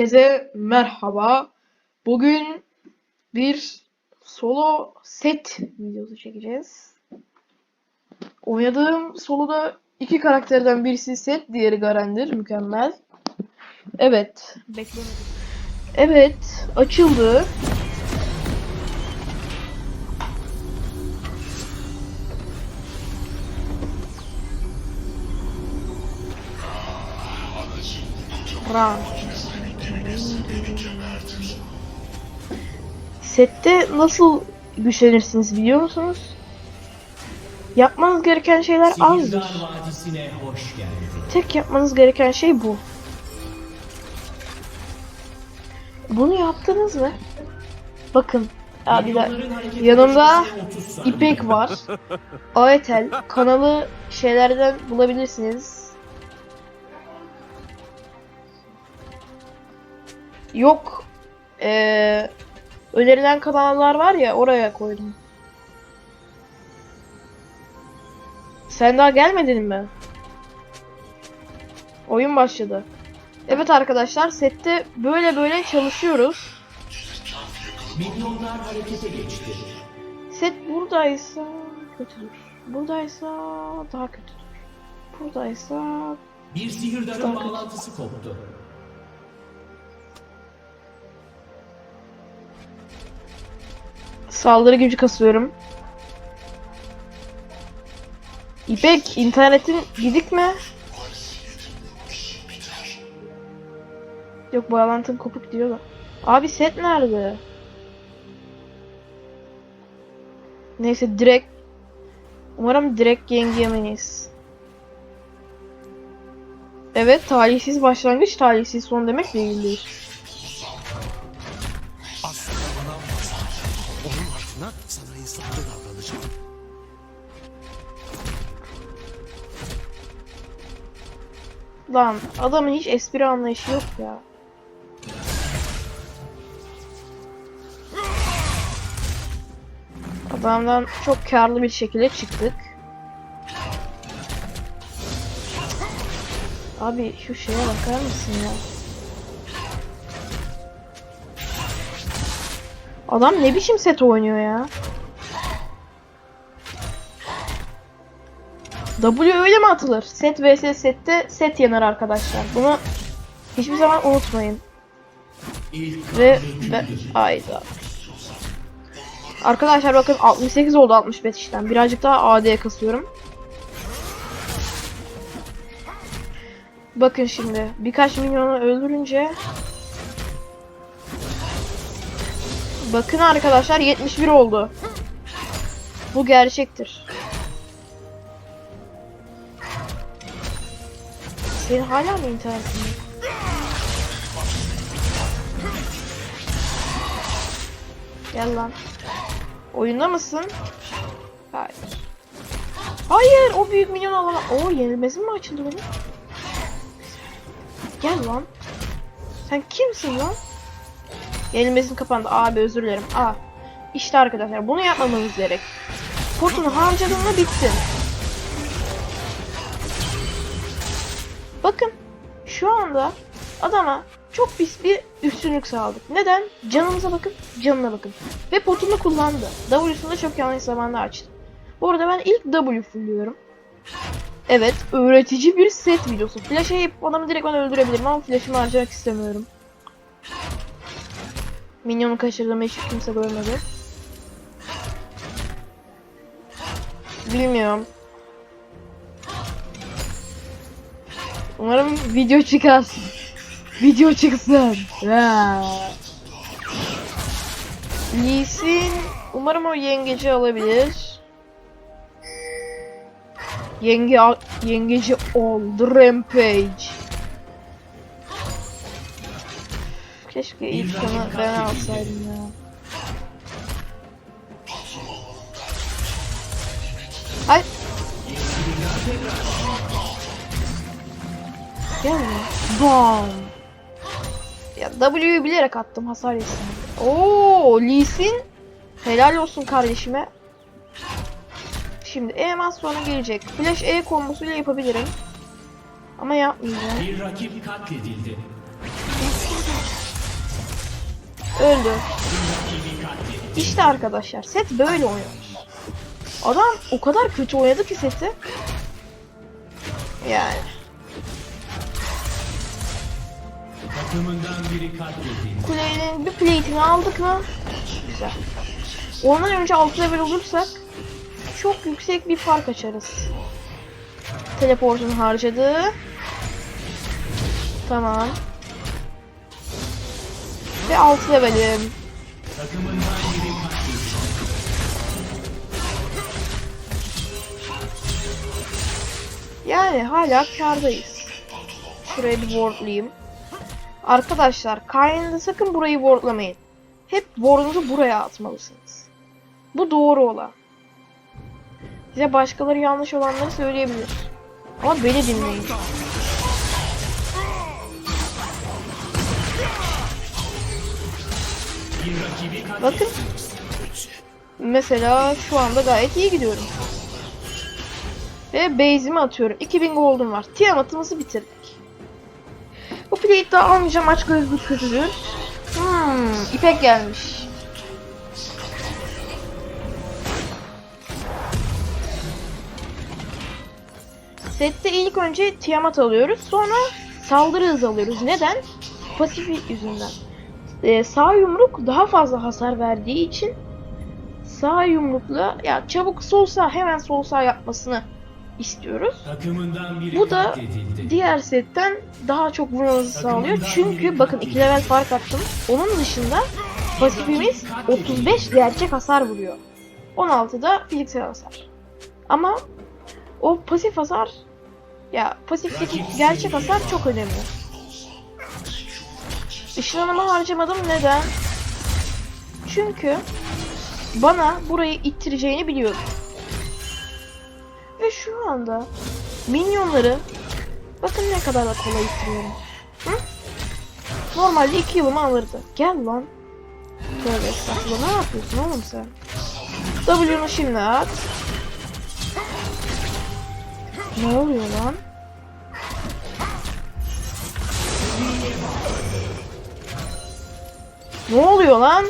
Herkese merhaba. Bugün bir solo set videosu çekeceğiz. Oynadığım soloda iki karakterden birisi set, diğeri Garen'dir. Mükemmel. Evet. Beklemedim. Evet. Açıldı. Ram. Sette nasıl güçlenirsiniz biliyor musunuz? Yapmanız gereken şeyler azdır. Tek yapmanız gereken şey bu. Bunu yaptınız mı? Bakın. Abiler. Milyonların hareket Yanımda etmesine 30 saniye. İpek var. Aetel. Kanalı şeylerden bulabilirsiniz. Yok. Ee, önerilen kanallar var ya oraya koydum. Sen daha gelmedin mi? Oyun başladı. Evet arkadaşlar sette böyle böyle çalışıyoruz. Milyonlar harekete geçti. Set buradaysa kötüdür. Buradaysa daha kötüdür. Buradaysa Bir sihirdarın bağlantısı koptu. Saldırı gücü kasıyorum. İpek internetin gidik mi? Yok bağlantım kopuk diyor da. Abi set nerede? Neyse direkt Umarım direkt yengi yemeyiz. Evet talihsiz başlangıç talihsiz son demek değildir. İnsaflı davranacağım. Lan adamın hiç espri anlayışı yok ya. Adamdan çok karlı bir şekilde çıktık. Abi şu şeye bakar mısın ya? Adam ne biçim set oynuyor ya? W öyle mi atılır? Set vs sette set yener arkadaşlar. Bunu hiçbir zaman unutmayın. İlk Ve, ve ayda. Arkadaşlar bakın 68 oldu 65'ten. Birazcık daha AD kasıyorum. Bakın şimdi birkaç milyonu öldürünce Bakın arkadaşlar 71 oldu. Bu gerçektir. Senin hala mı internetin? yok? Gel lan. Oyunda mısın? Hayır. Hayır, o büyük milyon alan. Oo, yenilmezim mi açıldı benim? Gel lan. Sen kimsin lan? Yenilmezim kapandı. Abi özür dilerim. Aa. İşte arkadaşlar bunu yapmamamız gerek. Potunu harcadın mı Bakın şu anda adama çok pis bir üstünlük sağladık. Neden? Canımıza bakın, canına bakın. Ve potunu kullandı. W'sunu da çok yanlış zamanda açtı. Bu arada ben ilk W fulluyorum. Evet, öğretici bir set videosu. Flash'a yapıp adamı direkt ben öldürebilirim ama flash'ımı harcamak istemiyorum. Minyonu kaçırdığımı hiç kimse görmedi. Bilmiyorum. Umarım video çıkar. Video çıksın. Ya. Lee Sin, umarım o yengeci alabilir. Yenge yengeci oldu Rampage. Keşke ilk kanı ben alsaydım ya. Ay. Gel ya. Bam. Ya W'yu bilerek attım hasar yesin. Oo, Lee Sin. Helal olsun kardeşime. Şimdi E sonra gelecek. Flash E kombosuyla yapabilirim. Ama yapmayacağım. Bir rakip katledildi. Öldü. İşte arkadaşlar set böyle oynuyor. Adam o kadar kötü oynadı ki seti. Yani. Takımından biri katledildi. Kulenin bir plate'ini aldık mı? Güzel. Ondan önce 6 level olursak çok yüksek bir fark açarız. Teleportunu harcadı. Tamam. Ve 6 levelim. Takımından biri katledildi. Yani hala kardayız. Şuraya bir wardlayayım. Arkadaşlar Kayn'da sakın burayı wardlamayın. Hep ward'unuzu buraya atmalısınız. Bu doğru olan. Size başkaları yanlış olanları söyleyebilir. Ama beni dinleyin. Bakın. Mesela şu anda gayet iyi gidiyorum. Ve base'imi atıyorum. 2000 gold'um var. Tiamat'ımızı bitirdik. Plate'i daha almayacağım aç gözlü kötüdür. Hmm, ipek gelmiş. Sette ilk önce Tiamat alıyoruz. Sonra saldırı hızı alıyoruz. Neden? Pasif yüzünden. Ee, sağ yumruk daha fazla hasar verdiği için sağ yumrukla ya çabuk sol sağ hemen sol sağ yapmasını istiyoruz. Bu da. Diğer setten daha çok vurmanızı sağlıyor. Çünkü bakın 2 level fark attım. Onun dışında pasifimiz 35 gerçek hasar vuruyor. 16 da fiziksel hasar. Ama o pasif hasar ya pasifteki gerçek hasar çok önemli. Işınlanma harcamadım neden? Çünkü bana burayı ittireceğini biliyorum. Ve şu anda minyonları bakın ne kadar da kolay ittiriyorum. Hı? Normalde 2 yılımı alırdı. Gel lan. Tövbe estağfurullah ne yapıyorsun oğlum sen? W'nu şimdi at. Ne oluyor lan? Ne oluyor lan?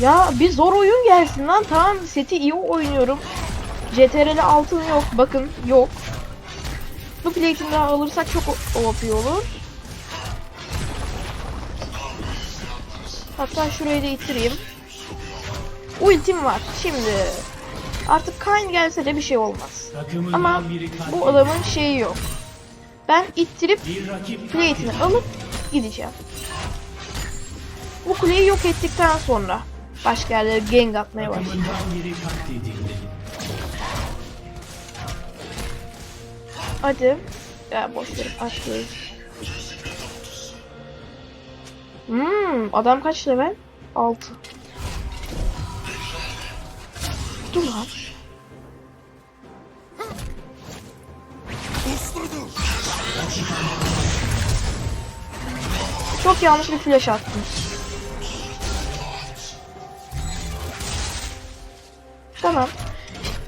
Ya bir zor oyun gelsin lan. Tamam seti iyi oynuyorum. CTRL altın yok. Bakın yok. Bu plate'ini daha alırsak çok OP olur. Hatta şurayı da ittireyim. Ultim var. Şimdi artık Kayn gelse de bir şey olmaz. Ama bu adamın şeyi yok. Ben ittirip plate'ini alıp gideceğim. Bu kuleyi yok ettikten sonra başka yerlere gank atmaya katledildi. Hadi. Ya boş ver açıyoruz. Hmm, adam kaç level? 6. Dur lan. Çok yanlış bir flash attım. Tamam.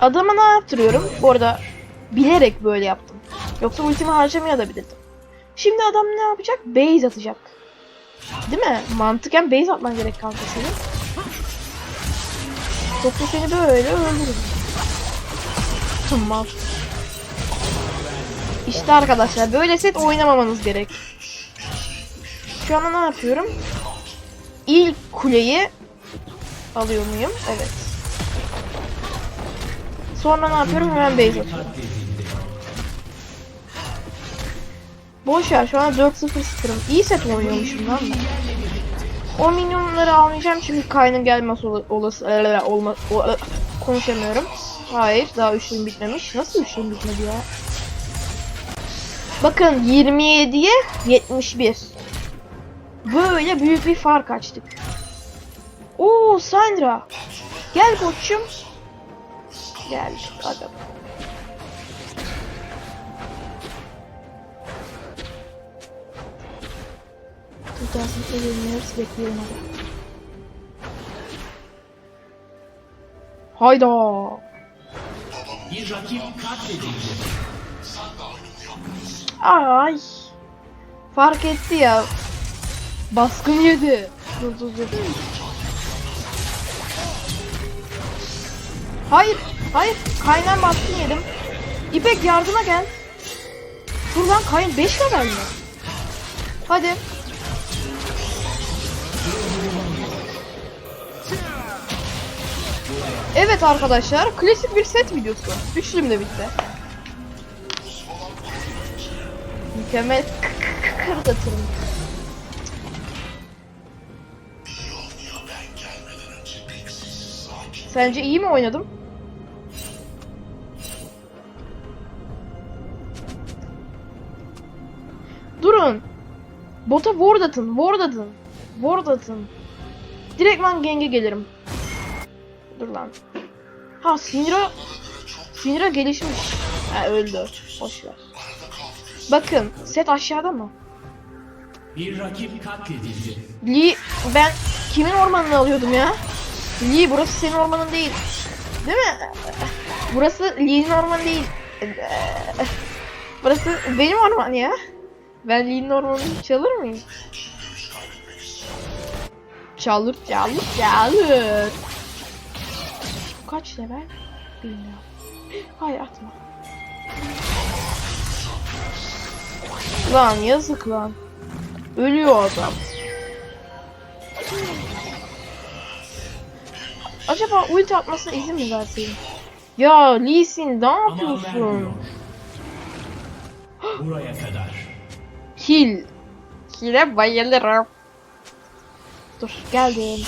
Adama ne yaptırıyorum? Bu arada bilerek böyle yaptım. Yoksa ultimi harcamaya da bilirdim. Şimdi adam ne yapacak? Base atacak. Değil mi? Mantıken base atman gerek kanka senin. Yoksa seni böyle öldürürüm. Tamam. İşte arkadaşlar böyle set oynamamanız gerek. Şu anda ne yapıyorum? İlk kuleyi alıyor muyum? Evet. Sonra ne yapıyorum? Hemen base. Boş ver şu an 4-0 sıfırım. İyi set oynuyormuşum lan. O minyonları almayacağım çünkü kaynın gelmesi ola- olası olma o- e, konuşamıyorum. Hayır daha üçlüğüm bitmemiş. Nasıl üçlüğüm bitmedi ya? Bakın 27'ye 71. Böyle büyük bir fark açtık. Oo Sandra. Gel koçum. Gel adam. Kurtarsın evlenmiyoruz bekliyorum hadi. Hayda. Bir rakip katledildi. Ay. Fark etti ya. Baskın yedi. Dur dur dur. Hayır, hayır. Kaynan baskın yedim. İpek yardıma gel. Dur lan kayın 5 level mi? Hadi. Evet arkadaşlar, klasik bir set videosu. Üçlüm de bitti. Mükemmel kırdatırım. Sence iyi mi oynadım? Bota ward atın, ward atın. Ward atın. Direktman genge gelirim. Dur lan. Ha Sinira... Sinira gelişmiş. Ha öldü. Boş ver. Bakın set aşağıda mı? Bir rakip katledildi. Lee ben kimin ormanını alıyordum ya? Lee burası senin ormanın değil. Değil mi? Burası Lee'nin ormanı değil. Burası benim orman ya. Ben Lee'nin ormanını çalır mıyım? Çalır çalır çalır. Kaç level? Bilmiyorum. Hayır atma. Lan yazık lan. Ölüyor adam. Acaba ulti atmasına izin mi verseydim? Ya Lee Sin ne yapıyorsun? Buraya kadar. Kill. Kill'e bayılırım. Dur geldim.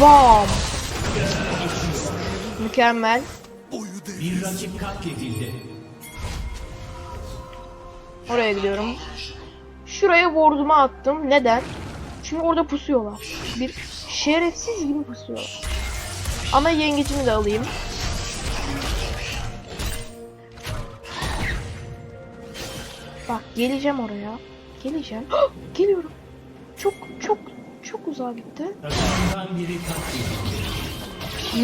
Bam. Mükemmel. Bir rakip katledildi. Oraya gidiyorum. Şuraya ward'umu attım. Neden? Çünkü orada pusuyorlar. Bir şerefsiz gibi pusuyorlar. Ama yengecimi de alayım. Bak geleceğim oraya. Geleceğim. Geliyorum. Çok çok çok uzağa gitti.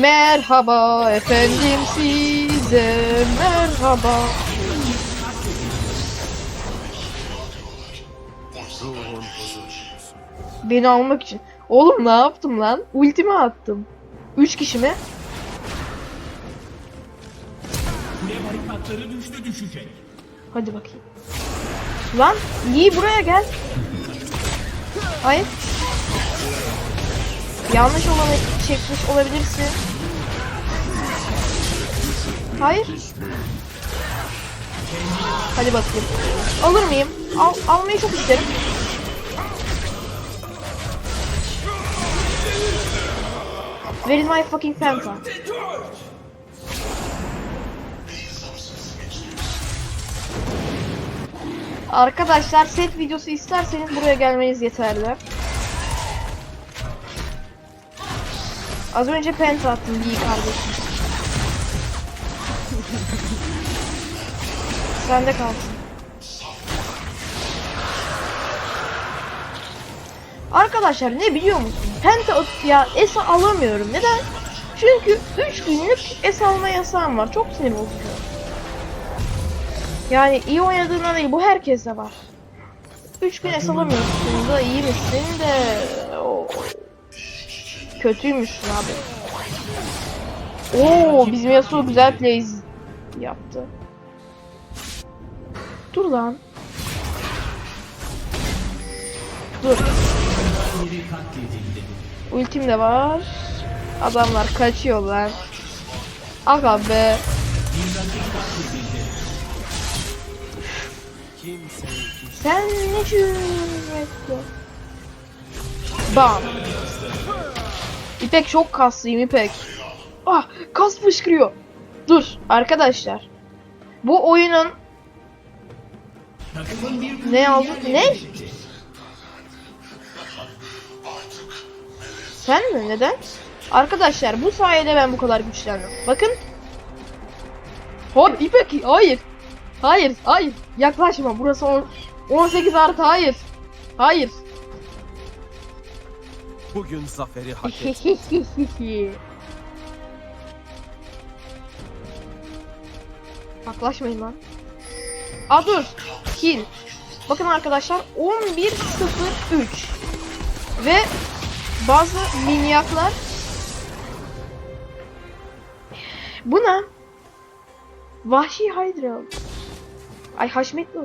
Merhaba efendim size merhaba. Beni almak için. Oğlum ne yaptım lan? Ultimi attım. Üç kişi mi? Kule barikatları düştü düşecek. Hadi bakayım. Lan Lee buraya gel. Hayır. Yanlış olanı çekmiş olabilirsin. Hayır. Hadi bakayım. Alır mıyım? Al, almayı çok isterim. Where is my fucking Fanta? Arkadaşlar set videosu isterseniz buraya gelmeniz yeterli. Az önce penta attım iyi kardeşim. Sende kalsın. Arkadaşlar ne biliyor musun? Penta ya es alamıyorum. Neden? Çünkü 3 günlük es alma yasağım var. Çok sinir bozucu. Yani iyi oynadığında değil bu herkeste var. 3 gün es alamıyorsun da iyi misin de Oo. kötüymüşsün abi. Oo bizim Yasuo güzel plays yaptı. Dur lan. Dur. Ultim de var. Adamlar kaçıyorlar. Aga be. Sen ne cüretli. Bam. İpek çok kaslıyım İpek. Ah kas fışkırıyor. Dur arkadaşlar. Bu oyunun Ne aldı? Ne? Sen mi? Neden? Arkadaşlar bu sayede ben bu kadar güçlendim. Bakın. Hop İpek hayır. Hayır hayır. Yaklaşma burası on- 18 artı hayır. Hayır. bugün zaferi hak et. Yaklaşmayın lan. Aa dur. Kill. Bakın arkadaşlar 11.03 ve bazı minyaklar Buna Vahşi Hydra. Ay haşmetli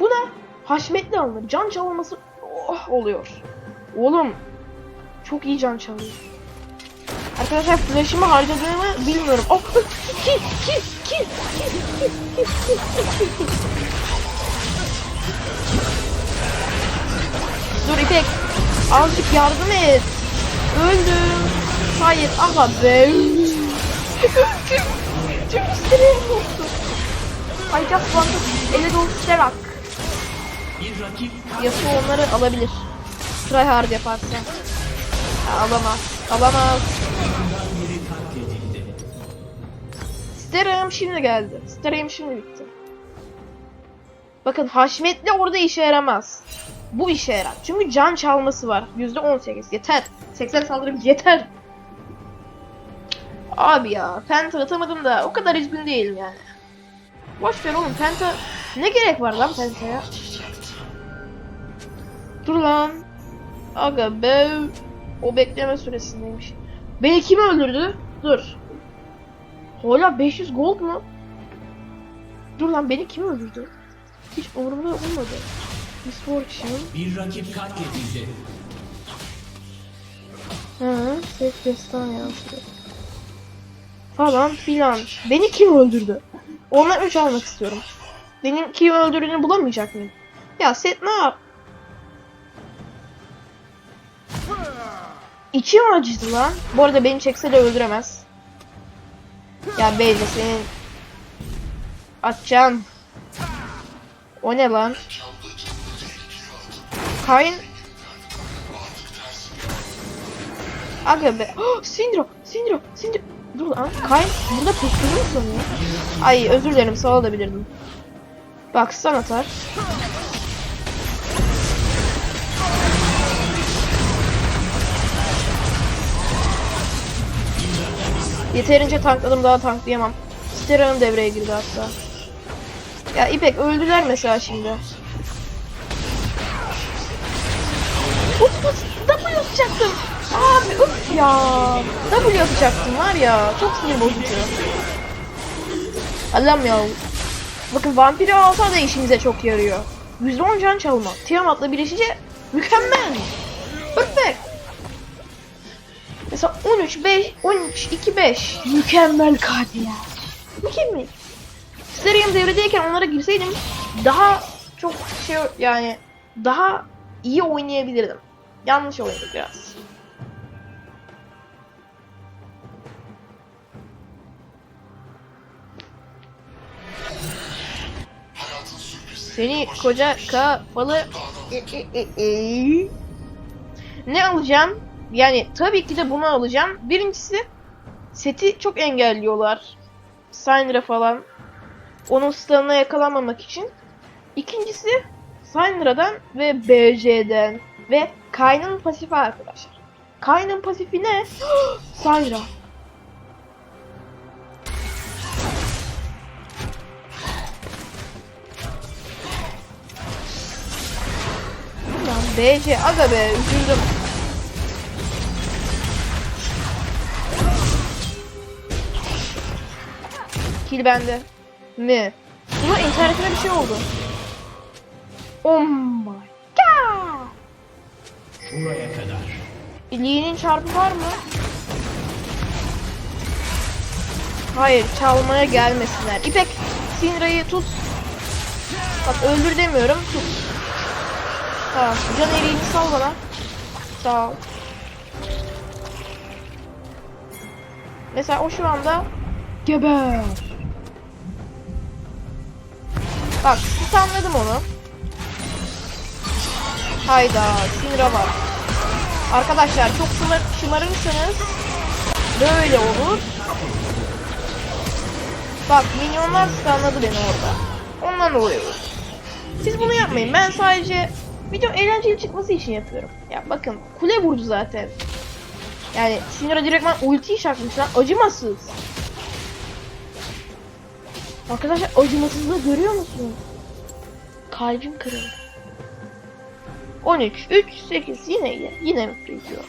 bu da haşmetli alınır. Can çalması oh, oluyor. Oğlum çok iyi can çalıyor. Arkadaşlar flash'ımı harcadığımı bilmiyorum. Oh, kill, kill, kill, kill, kill, kill, kill. Dur İpek. Azıcık yardım et. Öldüm. Hayır ama be. Öldüm. Tüm isterim oldu. I just want to ele dostlar hakkı. Yasuo onları alabilir. Try hard yaparsa. Ya, alamaz. Alamaz. Sterak'ım şimdi geldi. Sterak'ım şimdi bitti. Bakın Haşmetli orada işe yaramaz. Bu işe yarar. Çünkü can çalması var. %18. Yeter. 80 saldırım yeter. Abi ya Penta atamadım da o kadar üzgün değilim yani. Boş ver oğlum Penta ne gerek var lan Penta'ya? Dur lan. Aga be. O bekleme süresindeymiş. Beni kim öldürdü? Dur. Hala 500 gold mu? Dur lan beni kim öldürdü? Hiç umurumda olmadı. Misfortune. Bir rakip katledildi. Hı, ses destan yansıdı. Falan filan. Beni kim öldürdü? Ondan 3 almak istiyorum. Benim kim öldürdüğünü bulamayacak mıyım? Ya Set ne yap? İçim acıdı lan. Bu arada beni çekse de öldüremez. Ya belli senin Atcan. O ne lan? Kayn Aga be. Oh, Sindro, Sindro, Sindro. Dur lan. Kay burada puskulu mu sanıyor? Ay özür dilerim sağ olabilirdim. Bak stun atar. Yeterince tankladım daha tanklayamam. Stera'nın devreye girdi hatta. Ya İpek öldüler mesela şimdi. Uf W atacaktım. Abi uf ya. W atacaktım var ya. Çok sinir bozucu. Allah'ım ya. Bakın vampiri alsa da işimize çok yarıyor. %10 can çalma. Tiamat'la birleşince mükemmel. Perfect. Mesela 13 5 13 2 5 mükemmel katil ya. Mükemmel. Stereo devredeyken onlara girseydim daha çok şey yani daha iyi oynayabilirdim. Yanlış oynadık biraz. Seni koca kafalı E, e, e, e. ne alacağım? Yani tabii ki de bunu alacağım. Birincisi seti çok engelliyorlar. Syndra falan. Onun stun'ına yakalanmamak için. İkincisi Syndra'dan ve BJ'den ve Kayn'ın pasifi arkadaşlar. Kayn'ın pasifi ne? Syndra. Lan BJ aga be üzüldüm. Kill bende. Mi? Buna internetine bir şey oldu. Oh my god. Kadar. Lee'nin çarpı var mı? Hayır, çalmaya gelmesinler. İpek, Sinra'yı tut. Bak öldür demiyorum, tut. Tamam, can eriğini sal bana. Sağ ol. Mesela o şu anda geber. Bak, tutamladım onu. Hayda, Sinra var. Arkadaşlar çok şımar şımarırsanız böyle olur. Bak minyonlar stunladı beni orada. Ondan oluyor. Siz bunu yapmayın. Ben sadece video eğlenceli çıkması için yapıyorum. Ya bakın kule vurdu zaten. Yani Sinira direktman ulti çakmış lan. Acımasız. Arkadaşlar acımasızlığı görüyor musun? Kalbim kırıldı. 13, 3, 8 yine iyi. Yine mutlu ediyor.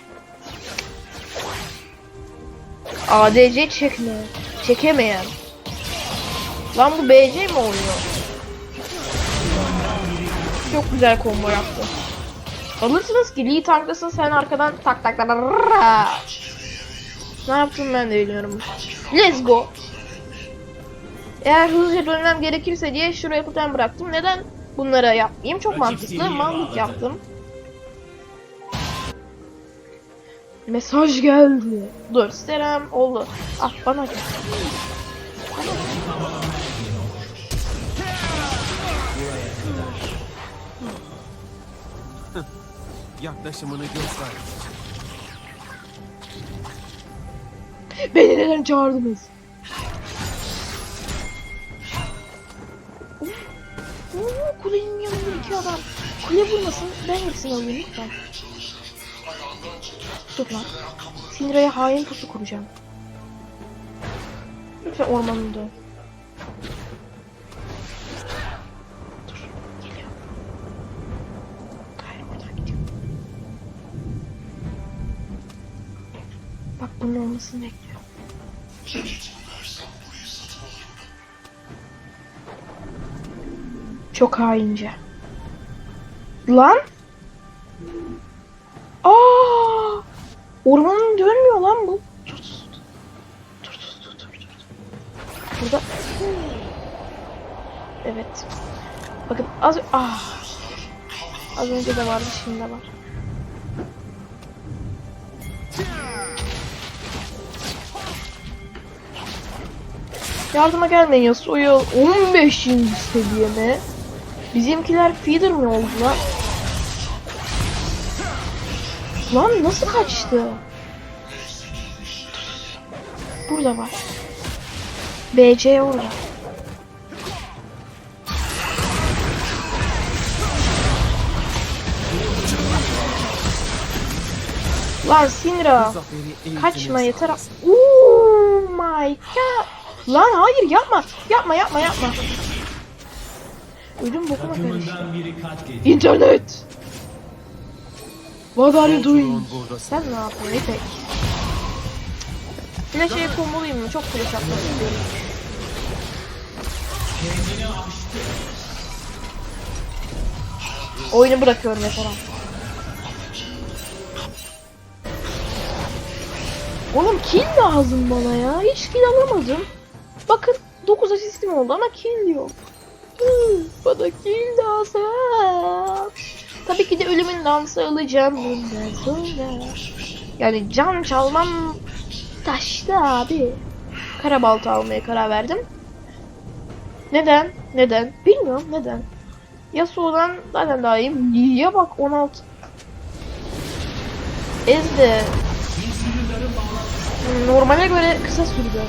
ADC çekme. Çekemeyen. Lan bu BC mi oluyor? Çok güzel combo yaptı. Alırsınız ki Lee tanklasın sen arkadan tak tak tak. Ne yaptım ben de bilmiyorum. Let's go. Eğer hızlıca dönmem gerekirse diye şuraya totem bıraktım. Neden bunlara yapmayayım? Çok mantıklı. Mantık yaptım. Mesaj geldi. Dur, Serem oldu. Ah bana gel. Yaklaşımını göster. Beni neden çağırdınız? Kulenin yanında iki adam. Kule vurmasın, ben hepsini alayım lütfen. Dur lan. Sinira'ya hain pusu kuracağım. Lütfen ormanını dön. Bak bunun olmasını bekliyorum. Çok haince. Lan? Aa! Ormanın dönmüyor lan bu. Dur dur dur. Dur dur dur. Burada. Evet. Bakın az ah. Az önce de vardı şimdi de var. Yardıma gelmeyin Yasuo'ya 15. seviye mi? Bizimkiler feeder mi oldu lan? Lan nasıl kaçtı? Burada var. BC orada. Lan Sinra. Kaçma yeter. Oh my god. Lan hayır yapma. Yapma yapma yapma. Ödüm bokuma karıştı. İnternet. What are you doing? Sen ne yapıyorsun İpek? Flash'e komboluyum mu? Çok flash atmak istiyorum. Oyunu bırakıyorum mesela. Oğlum kill lazım bana ya. Hiç kill alamadım. Bakın 9 asistim oldu ama kill yok. Hmm, Bana kill lazım. Tabii ki de ölümün dansı alacağım bundan sonra. Yani can çalmam taştı abi. Karabalta almaya karar verdim. Neden? Neden? Bilmiyorum neden. Yasuo'dan zaten daha iyiyim. Yiye bak 16. Ezdi. Bağladı. Normale göre kısa sürdü.